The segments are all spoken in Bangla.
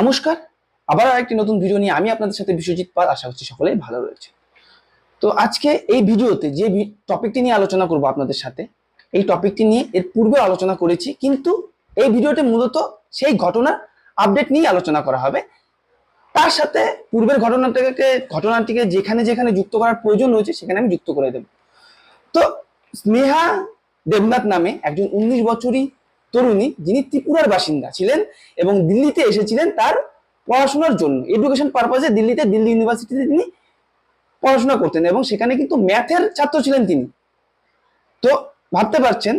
নমস্কার। আবার আরেকটি নতুন ভিডিও নিয়ে আমি আপনাদের সাথে বিশ্বজিৎ পাল। আশা করছি সকলেই ভালো রয়েছে। তো আজকে এই ভিডিওতে যে টপিকটি নিয়ে আলোচনা করব আপনাদের সাথে, এই টপিকটি নিয়ে এর পূর্বে আলোচনা করেছি, কিন্তু এই ভিডিওতে মূলত সেই ঘটনার আপডেট নিয়ে আলোচনা করা হবে। তার সাথে পূর্বের ঘটনাটাকে, ঘটনাটিকে যেখানে যেখানে যুক্ত করার প্রয়োজন রয়েছে, সেখানে আমি যুক্ত করে দেব। তো স্নেহা দেবনাথ নামে একজন উনিশ বছরই তরুণী যিনি ত্রিপুরার বাসিন্দা ছিলেন এবং দিল্লিতে এসেছিলেন তার পড়াশোনার জন্য। এডুকেশন পারপাজে দিল্লিতে দিল্লি ইউনিভার্সিটিতে তিনি পড়াশোনা করতেন এবং সেখানে কিন্তু ম্যাথের ছাত্র ছিলেন তিনি। তো ভাবতে পারছেন,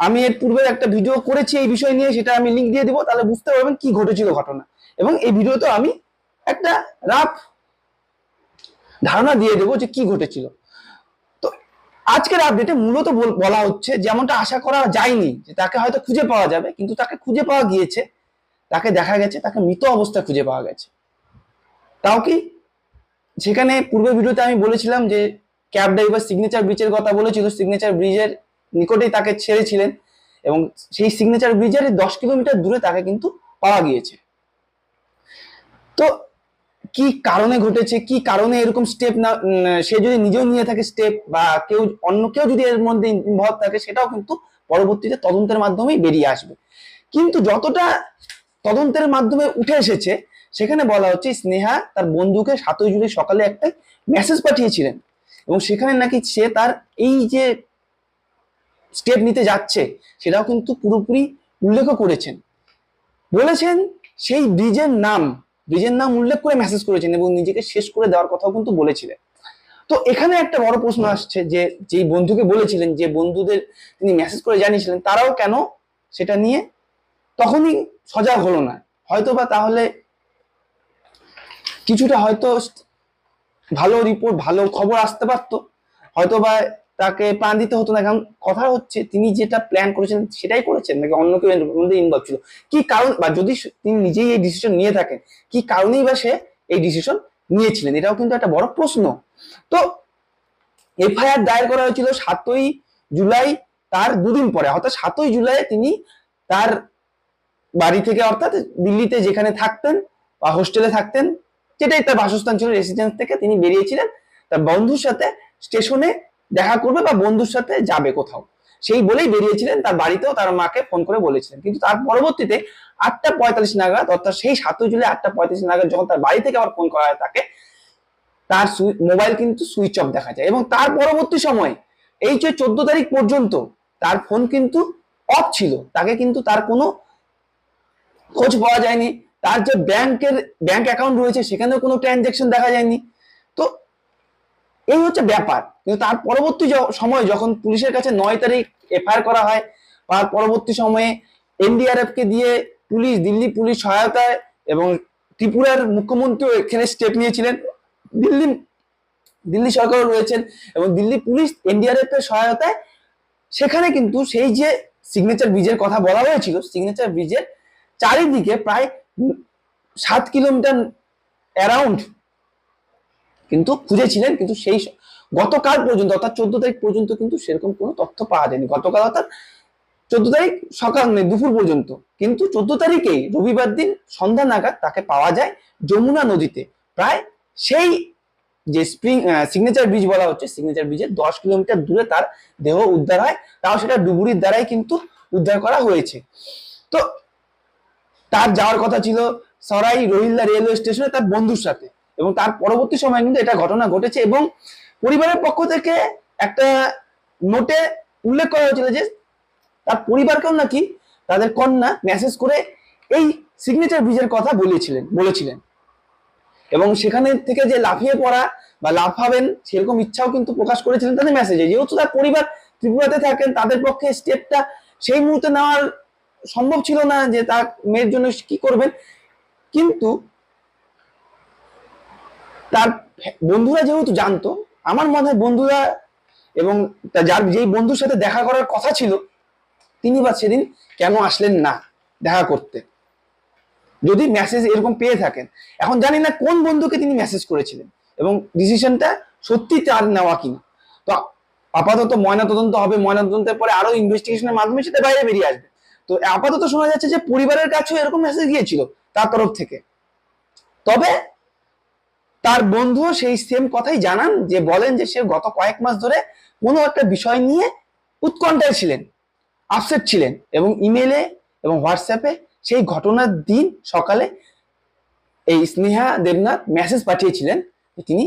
আমি এর পূর্বে একটা ভিডিও করেছি এই বিষয় নিয়ে, সেটা আমি লিঙ্ক দিয়ে দিব, তাহলে বুঝতে পারবেন কি ঘটেছিল ঘটনা। এবং এই ভিডিওতে আমি একটা রাফ ধারণা দিয়ে দেবো যে কি ঘটেছিল। আজকের আপডেটে মূলত বল- হচ্ছে যেমনটা আশা করা যায়নি যে তাকে হয়তো খুঁজে পাওয়া যাবে, কিন্তু তাকে খুঁজে পাওয়া গিয়েছে। তাকে দেখা গেছে, তাকে মৃত অবস্থায় খুঁজে পাওয়া গেছে। তাও কি? সেখানে পূর্বের ভিডিওতে আমি বলেছিলাম যে ক্যাব ড্রাইভার সিগনেচার ব্রিজের কথা বলেছিল সিগনেচার ব্রিজের নিকটেই তাকে ছেড়েছিলেন এবং সেই সিগনেচার ব্রিজের দশ কিলোমিটার দূরে তাকে কিন্তু পাওয়া গিয়েছে। তো কি কারণে ঘটেছে, কি কারণে এরকম স্টেপ না সে যদি নিজেও নিয়ে থাকে স্টেপ বা কেউ, অন্য কেউ যদি এর মধ্যে ইনভলভ থাকে, সেটাও কিন্তু পরবর্তীতে তদন্তের মাধ্যমেই বেরিয়ে আসবে। কিন্তু যতটা তদন্তের মাধ্যমে উঠে এসেছে, সেখানে বলা হচ্ছে স্নেহা তার বন্ধুকে সাতই জুলাই সকালে একটা মেসেজ পাঠিয়েছিলেন। এবং সেখানে নাকি সে তার এই যে স্টেপ নিতে যাচ্ছে, সেটাও কিন্তু পুরোপুরি উল্লেখ করেছেন। বলেছেন, সেই ব্রিজের নাম ব্রিজের নাম উল্লেখ করে মেসেজ করেছেন এবং নিজেকে শেষ করে দেওয়ার কথাও কিন্তু বলেছিলেন। তো এখানে একটা বড় প্রশ্ন আসছে যে, যেই বন্ধুকে বলেছিলেন, যে বন্ধুদের তিনি মেসেজ করে জানিয়েছিলেন, তারাও কেন সেটা নিয়ে তখনই সজাগ হলো না। হয়তো বা তাহলে কিছুটা হয়তো ভালো রিপোর্ট ভালো খবর আসতে পারতো। হয়তো বা তাকে প্রাণ দিতে হতো না। কারণ কথা হচ্ছে, তিনি যেটা প্ল্যান করেছেন সেটাই করেছেন, নাকি অন্য কেউ মধ্যে ইনভলভ ছিল? কি কারণ, বা যদি তিনি নিজেই এই ডিসিশন নিয়ে থাকেন, কি কারণেই বা সে এই ডিসিশন নিয়েছিলেন? এটাও কিন্তু একটা বড় প্রশ্ন। তো এফআইআর দায়ের করা হয়েছিল সাতই জুলাই, তার দুদিন পরে। অর্থাৎ সাতই জুলাই তিনি তার বাড়ি থেকে, অর্থাৎ দিল্লিতে যেখানে থাকতেন, বা হোস্টেলে থাকতেন, যেটাই তার বাসস্থান ছিল রেসিডেন্স থেকে তিনি বেরিয়েছিলেন। তার বন্ধুর সাথে স্টেশনে দেখা করবে বা বন্ধুর সাথে যাবে কোথাও। সেই বলেই বেরিয়েছিলেন, তার বাড়িতেও তার মাকে ফোন করে বলেছিলেন। কিন্তু তার পরবর্তীতে আটটা পঁয়তাল্লিশ নাগাদ, অর্থাৎ সেই সাতই জুলাই আটটা পঁয়তাল্লিশ নাগাদ যখন তার বাড়ি থেকে আবার ফোন করা হয় তাকে, তার মোবাইল কিন্তু সুইচ অফ দেখা যায়। এবং তার পরবর্তী সময়, এই যে চোদ্দ তারিখ পর্যন্ত তার ফোন কিন্তু অফ ছিল। তাকে কিন্তু তার কোনো খোঁজ পাওয়া যায়নি। তার যে ব্যাংকের ব্যাংক অ্যাকাউন্ট রয়েছে, সেখানেও কোনো ট্রানজেকশন দেখা যায়নি। তো এই হচ্ছে ব্যাপার। কিন্তু তার পরবর্তী সময় যখন পুলিশের কাছে নয় তারিখ এফআইআর করা হয়, তার পরবর্তী সময়ে এনডিআরএফ কে দিয়ে পুলিশ, দিল্লি পুলিশ সহায়তায় এবং ত্রিপুরার মুখ্যমন্ত্রীও এখানে স্টেপ নিয়েছিলেন। দিল্লি দিল্লি সরকারও রয়েছেন এবং দিল্লি পুলিশ এনডিআরএফ এর সহায়তায় সেখানে কিন্তু সেই যে সিগনেচার ব্রিজের কথা বলা হয়েছিল সিগনেচার ব্রিজের চারিদিকে প্রায় সাত কিলোমিটার অ্যারাউন্ড কিন্তু খুঁজেছিলেন, কিন্তু সেই গতকাল পর্যন্ত, অর্থাৎ চোদ্দ তারিখ পর্যন্ত কিন্তু সেরকম কোনো তথ্য পাওয়া যায়নি। গতকাল অর্থাৎ চোদ্দ তারিখ সকাল নেই দুপুর পর্যন্ত। কিন্তু চোদ্দ তারিখেই রবিবার দিন সন্ধ্যা নাগাদ তাকে পাওয়া যায় যমুনা নদীতে। প্রায় সেই যে স্প্রিং সিগনেচার ব্রিজ বলা হচ্ছে সিগনেচার ব্রিজের দশ কিলোমিটার দূরে তার দেহ উদ্ধার হয়। তাও সেটা ডুবুরির দ্বারাই কিন্তু উদ্ধার করা হয়েছে। তো তার যাওয়ার কথা ছিল সরাই রোহিল্লা রেলওয়ে স্টেশনে তার বন্ধুর সাথে। এবং তার পরবর্তী সময় কিন্তু এটা ঘটনা ঘটেছে এবং পরিবারের পক্ষ থেকে একটা নোটে উল্লেখ করা হয়েছিল যে তার পরিবারকেও নাকি তাদের কন্যা মেসেজ করে এই সিগনেচার ব্রিজের কথা বলেছিলেন বলেছিলেন। এবং সেখানে থেকে যে লাফিয়ে পড়া বা লাফাবেন সেরকম ইচ্ছাও কিন্তু প্রকাশ করেছিলেন তাদের মেসেজে যেহেতু তার পরিবার ত্রিপুরাতে থাকেন, তাদের পক্ষে স্টেপটা সেই মুহূর্তে নেওয়ার সম্ভব ছিল না যে তার মেয়ের জন্য কি করবেন। কিন্তু তার বন্ধুরা যেহেতু জানতো, আমার মনে হয় বন্ধুরা এবং যার যেই বন্ধুর সাথে দেখা করার কথা ছিল, তিনি বা সেদিন কেন আসলেন না দেখা করতে? যদি মেসেজ এরকম পেয়ে থাকেন। এখন জানি না কোন বন্ধুকে তিনি মেসেজ করেছিলেন এবং ডিসিশনটা সত্যি তার নেওয়া কিনা। তো আপাতত ময়না তদন্ত হবে ময়না তদন্তের পরে আরও ইনভেস্টিগেশনের মাধ্যমে সেটা বাইরে বেরিয়ে আসবে। তো আপাতত শোনা যাচ্ছে যে পরিবারের কাছেও এরকম মেসেজ গিয়েছিল তার তরফ থেকে। তবে তার বন্ধুও সেই সেম কথাই জানান যে, বলেন যে সে গত কয়েক মাস ধরে কোনো একটা বিষয় নিয়ে উৎকণ্ঠায় ছিলেন আপসেট ছিলেন এবং ইমেলে এবং হোয়াটসঅ্যাপে সেই ঘটনার দিন সকালে এই স্নেহা দেবনাথ মেসেজ পাঠিয়েছিলেন তিনি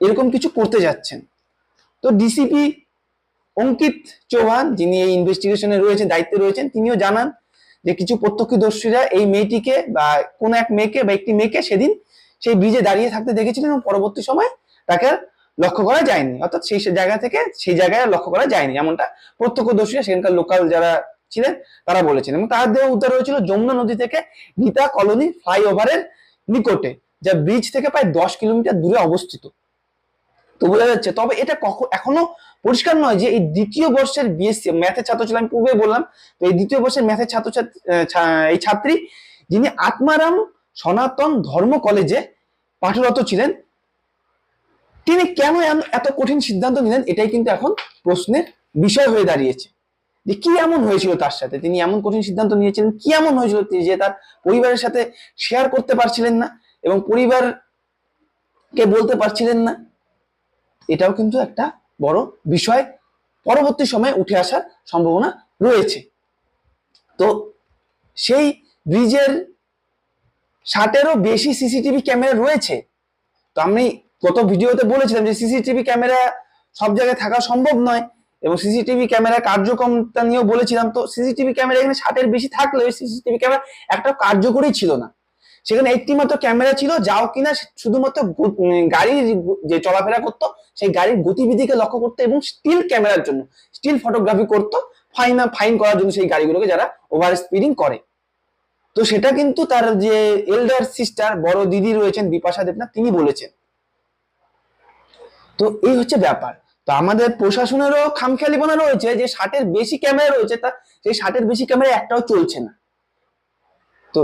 এরকম কিছু করতে যাচ্ছেন। তো ডিসিপি অঙ্কিত চৌহান যিনি এই ইনভেস্টিগেশনে রয়েছেন, দায়িত্বে রয়েছেন, তিনিও জানান যে কিছু প্রত্যক্ষদর্শীরা এই মেয়েটিকে বা কোন এক মেয়েকে বা একটি মেয়েকে সেদিন সেই ব্রিজে দাঁড়িয়ে থাকতে দেখেছিলেন এবং পরবর্তী সময় তাকে লক্ষ্য করা যায়নি। অর্থাৎ সেই জায়গা থেকে সেই জায়গায় লক্ষ্য করা যায়নি, এমনটা প্রত্যক্ষদর্শীরা সেখানকার লোকাল যারা ছিলেন তারা বলেছেন এবং তার দেহ উদ্ধার হয়েছিল যমুনা নদী থেকে গীতা কলোনি ফ্লাইওভারের নিকটে, যা ব্রিজ থেকে প্রায় দশ কিলোমিটার দূরে অবস্থিত। তো বোঝা যাচ্ছে, তবে এটা কখন এখনও পরিষ্কার নয় যে এই দ্বিতীয় বর্ষের বিএসসি ম্যাথের ছাত্র ছিলাম আমি পূর্বে বললাম, তো এই দ্বিতীয় বর্ষের ম্যাথের ছাত্রী এই ছাত্রী যিনি আত্মারাম সনাতন ধর্ম কলেজে পাঠরত ছিলেন। তিনি কেন এত কঠিন সিদ্ধান্ত নিলেন, এটাই কিন্তু এখন প্রশ্নের বিষয় হয়ে দাঁড়িয়েছে। যে কি এমন হয়েছিল তার সাথে? তিনি এমন কঠিন সিদ্ধান্ত নিয়েছিলেন, কি এমন হয়েছিল যে তার পরিবারের সাথে শেয়ার করতে পারছিলেন না এবং পরিবারকে বলতে পারছিলেন না? এটাও কিন্তু একটা বড় বিষয়। পরবর্তী সময়ে উঠে আসার সম্ভাবনা রয়েছে। তো সেই ব্রিজের ষাটেরও বেশি সিসিটিভি ক্যামেরা রয়েছে। তো আমি গত ভিডিওতে বলেছিলাম যে সিসিটিভি ক্যামেরা সব জায়গায় থাকা সম্ভব নয় এবং সিসিটিভি ক্যামেরা কার্যক্রমটা নিয়েও বলেছিলাম, তো সিসিটিভি ক্যামেরা এখানে ষাটের বেশি থাকলেও সিসিটিভি ক্যামেরা একটা কার্যকরী ছিল না। সেখানে একটি মাত্র ক্যামেরা ছিল, যাও কিনা শুধুমাত্র গাড়ির যে চলাফেরা করতো, সেই গাড়ির গতিবিধিকে লক্ষ্য করতো এবং স্টিল ক্যামেরার জন্য স্টিল ফটোগ্রাফি করতো ফাইন ফাইন করার জন্য সেই গাড়িগুলোকে যারা ওভার স্পিডিং করে। তো সেটা কিন্তু তার যে এল্ডার সিস্টার বড় দিদি রয়েছেন, বিপাশা দেবনাথ, তিনি বলেছেন। তো এই হচ্ছে ব্যাপার। তো আমাদের প্রশাসনেরও খামখেয়ালিপনা রয়েছে যে ষাটের বেশি ক্যামেরা রয়েছে, তা সেই ষাটের বেশি ক্যামেরা একটাও চলছে না। তো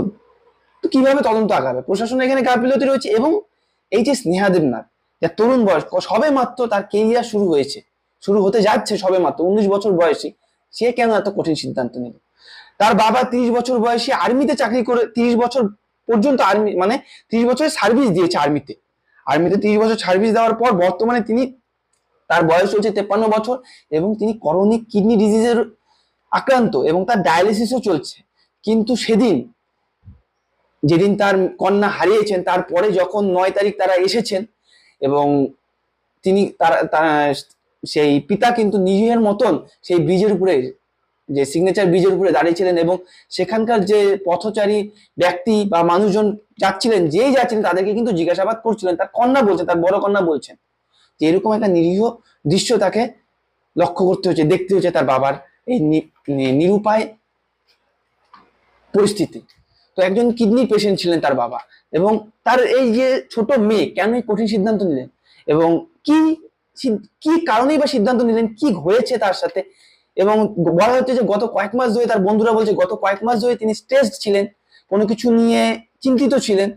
তো কীভাবে তদন্ত আগাবে? প্রশাসন এখানে গাফিলতি রয়েছে এবং এই যে স্নেহা দেবনাথ যার তরুণ বয়স সবে মাত্র তার কেরিয়ার শুরু হয়েছে, শুরু হতে যাচ্ছে সবে মাত্র উনিশ বছর বয়সী, সে কেন এত কঠিন সিদ্ধান্ত নিল? তার বাবা তিরিশ বছর বয়সী আর্মিতে চাকরি করে, তিরিশ বছর পর্যন্ত আর্মি মানে তিরিশ বছরের সার্ভিস দিয়েছে আর্মিতে আর্মিতে তিরিশ বছর সার্ভিস দেওয়ার পর বর্তমানে তিনি তার বয়স চলছে তেপ্পান্ন বছর এবং তিনি করনিক কিডনি ডিজিজের আক্রান্ত এবং তার ডায়ালিসিসও চলছে। কিন্তু সেদিন যেদিন তার কন্যা হারিয়েছেন, তারপরে যখন নয় তারিখ তারা এসেছেন এবং তিনি তারা সেই পিতা কিন্তু নিজের মতন সেই ব্রিজের উপরে যে সিগনেচার ব্রিজের উপরে দাঁড়িয়েছিলেন এবং সেখানকার যে পথচারী ব্যক্তি বা মানুষজন যাচ্ছিলেন, যেই যাচ্ছিলেন তাদেরকে কিন্তু জিজ্ঞাসাবাদ করছিলেন। তার কন্যা বলছেন, তার বড় কন্যা বলছেন যে এরকম একটা নিরীহ দৃশ্য তাকে লক্ষ্য করতে হচ্ছে দেখতে হচ্ছে তার বাবার এই নিরুপায় পরিস্থিতি। তো একজন কিডনি পেশেন্ট ছিলেন তার বাবা এবং তার এই যে ছোট মেয়ে কেন এই কঠিন সিদ্ধান্ত নিলেন এবং কি কি কারণেই বা সিদ্ধান্ত নিলেন, কি হয়েছে তার সাথে এবং বলা হচ্ছে যে গত কয়েক মাস ধরে তার বন্ধুরা বলছে, গত কয়েক মাস ধরে তিনি স্ট্রেসড ছিলেন, কোনো কিছু নিয়ে চিন্তিত ছিলেন।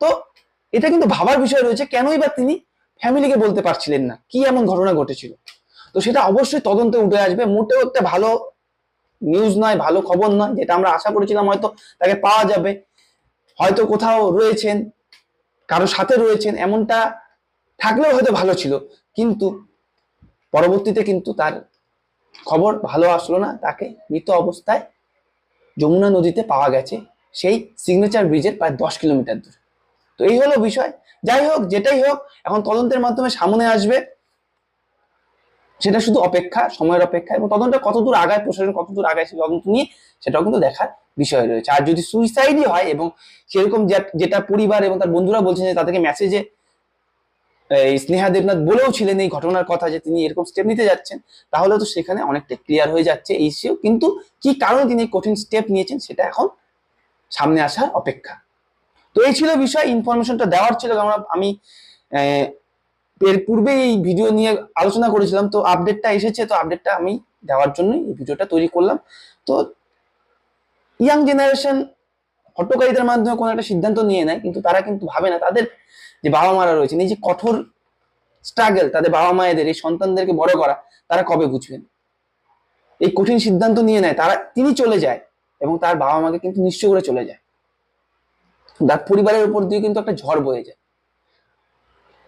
তো এটা কিন্তু ভাবার বিষয় রয়েছে, কেনই বা তিনি ফ্যামিলিকে বলতে পারছিলেন না? কি এমন ঘটনা ঘটেছিল? তো সেটা অবশ্যই তদন্তে উঠে আসবে। মোটেও একটা ভালো নিউজ নয়, ভালো খবর নয়, যেটা আমরা আশা করেছিলাম হয়তো তাকে পাওয়া যাবে। হয়তো কোথাও রয়েছেন, কারও সাথে রয়েছেন, এমনটা থাকলেও হয়তো ভালো ছিল। কিন্তু পরবর্তীতে কিন্তু তার খবর ভালো আসলো না তাকে মৃত অবস্থায় যমুনা নদীতে পাওয়া গেছে। সেই সিগনেচার ব্রিজের প্রায় দশ কিলোমিটার দূরে। তো এই হলো বিষয়। যাই হোক, যেটাই হোক, এখন তদন্তের মাধ্যমে সামনে আসবে। সেটা শুধু অপেক্ষা, সময়ের অপেক্ষা এবং তদন্ত কতদূর আগায়, প্রশাসন কতদূর আগায়, সেই তদন্ত নিয়ে সেটাও কিন্তু দেখার বিষয় রয়েছে। আর যদি সুইসাইডই হয় এবং সেরকম যেটা পরিবার এবং তার বন্ধুরা বলছেন যে তাদেরকে মেসেজে স্নেহা দেবনাথ বলেও ছিলেন এই ঘটনার কথা যে তিনি এরকম স্টেপ নিতে যাচ্ছেন, তাহলে তো সেখানে অনেকটা ক্লিয়ার হয়ে যাচ্ছে এই ইস্যু কিন্তু কি কারণে তিনি কঠিন স্টেপ নিয়েছেন সেটা এখন সামনে আসার অপেক্ষা। তো এই ছিল বিষয় ইনফরমেশনটা দেওয়ার ছিল। কারণ আমি এর পূর্বে এই ভিডিও নিয়ে আলোচনা করেছিলাম। তো আপডেটটা এসেছে, তো আপডেটটা আমি দেওয়ার জন্যই এই ভিডিওটা তৈরি করলাম। তো ইয়াং জেনারেশন হটকারিতার মাধ্যমে কোনো একটা সিদ্ধান্ত নিয়ে নেয়, কিন্তু তারা কিন্তু ভাবে না। তাদের যে বাবা মারা রয়েছেন, এই যে কঠোর স্ট্রাগল তাদের বাবা মায়েদের, এই সন্তানদেরকে বড় করা, তারা কবে বুঝবেন? এই কঠিন সিদ্ধান্ত নিয়ে নেয়, তারা, তিনি চলে যায় এবং তার বাবা মাকে কিন্তু নিশ্চয় করে চলে যায়। তার পরিবারের উপর দিয়ে কিন্তু একটা ঝড় বয়ে যায়।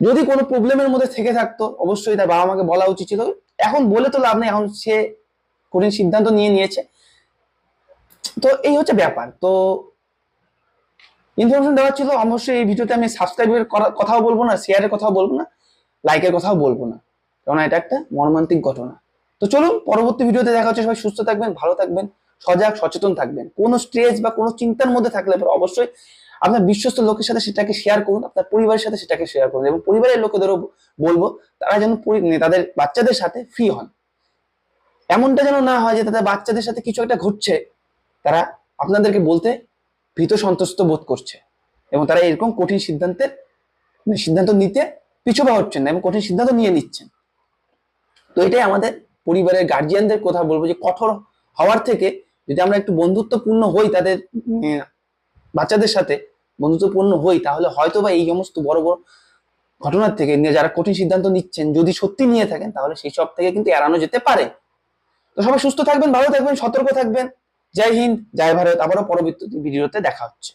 যদি কোনো প্রবলেমের মধ্যে থেকে থাকতো, অবশ্যই তার বাবা মাকে বলা উচিত ছিল, এখন বলে তো লাভ নেই, এখন সে কঠিন সিদ্ধান্ত নিয়ে নিয়েছে। তো এই হচ্ছে ব্যাপার। তো ইনফরমেশন দেওয়া ছিল, অবশ্যই এই ভিডিওতে আমি সাবস্ক্রাইবের কথাও বলব না শেয়ারের কথাও বলব না লাইকের কথাও বলব না। কারণ এটা একটা মর্মান্তিক ঘটনা। তো চলুন, পরবর্তী ভিডিওতে দেখা হচ্ছে, সবাই সুস্থ থাকবেন, ভালো থাকবেন, সজাগ, সচেতন থাকবেন। কোনো স্ট্রেস বা কোনো চিন্তার মধ্যে থাকলে পরে অবশ্যই আপনার বিশ্বস্ত লোকের সাথে সেটাকে শেয়ার করুন, আপনার পরিবারের সাথে সেটাকে শেয়ার করুন এবং পরিবারের লোকেদেরও বলব, তারা যেন মানে তাদের বাচ্চাদের সাথে ফ্রি হন। এমনটা যেন না হয় যে তাদের বাচ্চাদের সাথে কিছু একটা ঘটছে, তারা আপনাদেরকে বলতে ভীত সন্তুষ্ট বোধ করছে এবং তারা এরকম কঠিন সিদ্ধান্তের মানে সিদ্ধান্ত নিতে পিছুপা হচ্ছেন না এবং কঠিন সিদ্ধান্ত নিয়ে নিচ্ছেন। তো এটাই আমাদের পরিবারের গার্জিয়ানদের কথা বলব যে কঠোর হওয়ার থেকে যদি আমরা একটু বন্ধুত্বপূর্ণ হই তাদের বাচ্চাদের সাথে বন্ধুত্বপূর্ণ হই, তাহলে হয়তো বা এই সমস্ত বড় বড় ঘটনার থেকে নিয়ে যারা কঠিন সিদ্ধান্ত নিচ্ছেন, যদি সত্যি নিয়ে থাকেন তাহলে সেই সব থেকে কিন্তু এড়ানো যেতে পারে। তো সবাই সুস্থ থাকবেন, ভালো থাকবেন, সতর্ক থাকবেন। জয় হিন্দ জয় ভারত। আবারও পরবর্তী ভিডিওতে দেখা হচ্ছে।